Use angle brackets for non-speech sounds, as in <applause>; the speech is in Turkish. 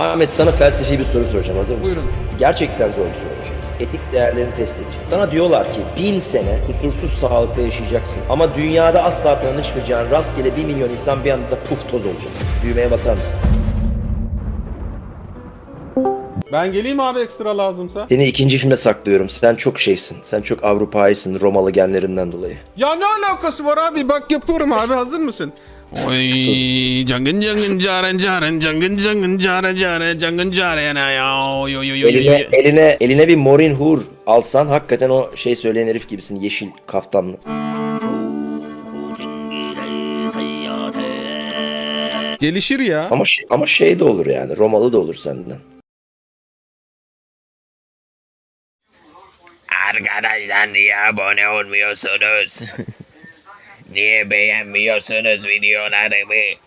Ahmet sana felsefi bir soru soracağım. Hazır mısın? Buyurun. Gerçekten zor bir soru olacak. Etik değerlerini test edeceğim. Sana diyorlar ki bin sene kusursuz sağlıkla yaşayacaksın. Ama dünyada asla tanışmayacağın rastgele bir milyon insan bir anda puf toz olacak. Düğmeye basar mısın? Ben geleyim abi ekstra lazımsa. Seni ikinci filme saklıyorum. Sen çok şeysin. Sen çok Avrupaysın Romalı genlerinden dolayı. Ya ne alakası var abi? Bak yapıyorum abi hazır mısın? Oy cangın cangın caren caren cangın cangın care care cangın care yana ya oy oy oy Eline, oy. eline, eline bir Morin Hur alsan hakikaten o şey söyleyen herif gibisin. Yeşil kaftanlı. Gelişir ya. Ama, şey- ama şey de olur yani. Romalı da olur senden. Arkadaşlar niye abone olmuyorsunuz? <laughs> niye beğenmiyorsunuz videolarımı?